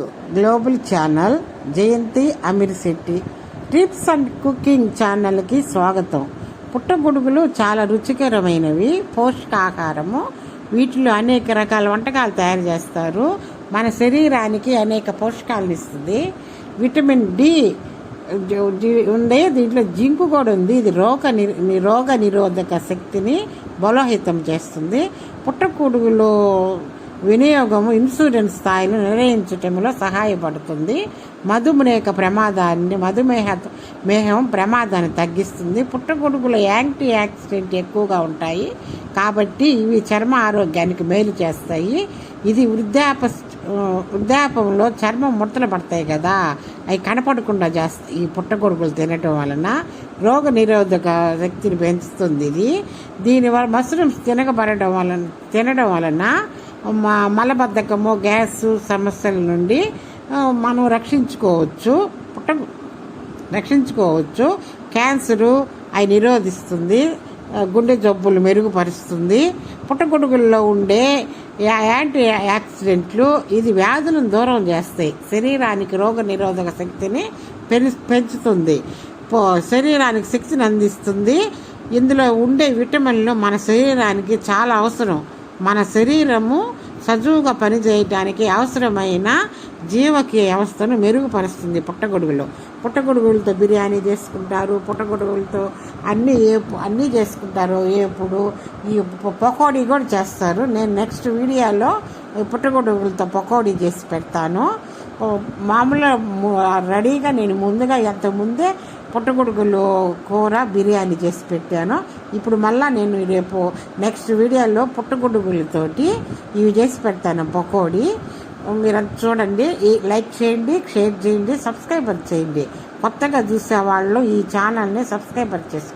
Global channel Jayanti Ameer Shetty tips and cooking ఛానల్కి స్వాగతం. పుట్టగొడుగులు చాలా రుచికరమైనవి పోషకాహారము. వీటిలో అనేక రకాల వంటకాలు తయారు చేస్తారు. మన శరీరానికి అనేక పోషకాలను ఇస్తుంది. విటమిన్ డి జి- ఉంది. దీంట్లో జింకు కూడా ఉంది. ఇది రోగ ని- రోగ నిరోధక శక్తిని బలోహితం చేస్తుంది. పుట్టగొడుగులో వినియోగము ఇన్సూరెన్స్ స్థాయిని నిర్ణయించటంలో సహాయపడుతుంది. మధుమేహ ప్రమాదాన్ని మధుమేహ మేహం ప్రమాదాన్ని తగ్గిస్తుంది. పుట్టగొడుగుల యాంటీ యాక్సిడెంట్ ఎక్కువగా ఉంటాయి. కాబట్టి ఇవి చర్మ ఆరోగ్యానికి మేలు చేస్తాయి. ఇది వృద్ధాప వృద్ధాపంలో చర్మం ముడతలు పడతాయి కదా. అవి కనపడకుండా చేస్తాయి ఈ పుట్టగొడుగులు తినటం వలన రోగ నిరోధక శక్తిని పెంచుతుంది ఇది. దీనివల్ల మష్రూమ్స్ తినకబడటం వలన తినడం వలన మలబద్ధకము గ్యాస్ సమస్యల నుండి మనం రక్షించుకోవచ్చు. పుట్ట రక్షించుకోవచ్చు. క్యాన్సరు అవి నిరోధిస్తుంది. గుండె జబ్బులు మెరుగుపరుస్తుంది. పుట్టగొడుగుల్లో ఉండే యాంటీ యాక్సిడెంట్లు ఇది వ్యాధులను దూరం చేస్తాయి. శరీరానికి రోగ నిరోధక శక్తిని పెరు పెంచుతుంది. శరీరానికి శక్తిని అందిస్తుంది. ఇందులో ఉండే విటమిన్లు మన శరీరానికి చాలా అవసరం. మన శరీరము సజువుగా పనిచేయటానికి అవసరమైన జీవకీయ వ్యవస్థను మెరుగుపరుస్తుంది పుట్టగొడుగులో. పుట్టగొడుగులతో బిర్యానీ చేసుకుంటారు పుట్టగొడుగులతో అన్నీ ఏపు అన్నీ చేసుకుంటారు. ఏపుడు ఈ పకోడీ కూడా చేస్తారు. నేను నెక్స్ట్ వీడియోలో పుట్టగొడుగులతో పకోడీ చేసి పెడతాను. మామూలుగా రెడీగా నేను ముందుగా ఎంత ముందే పుట్టగొడుగులు కూర బిర్యానీ చేసి పెట్టాను. ఇప్పుడు మళ్ళీ నేను రేపు నెక్స్ట్ వీడియోలో పుట్టగొడుగులతోటి ఇవి చేసి పెడతాను పకోడీ. మీరు అది చూడండి ఈ లైక్ చేయండి షేర్ చేయండి సబ్స్క్రైబర్ చేయండి. కొత్తగా చూసే వాళ్ళు ఈ ఛానల్ని సబ్స్క్రైబర్ చేసుకోండి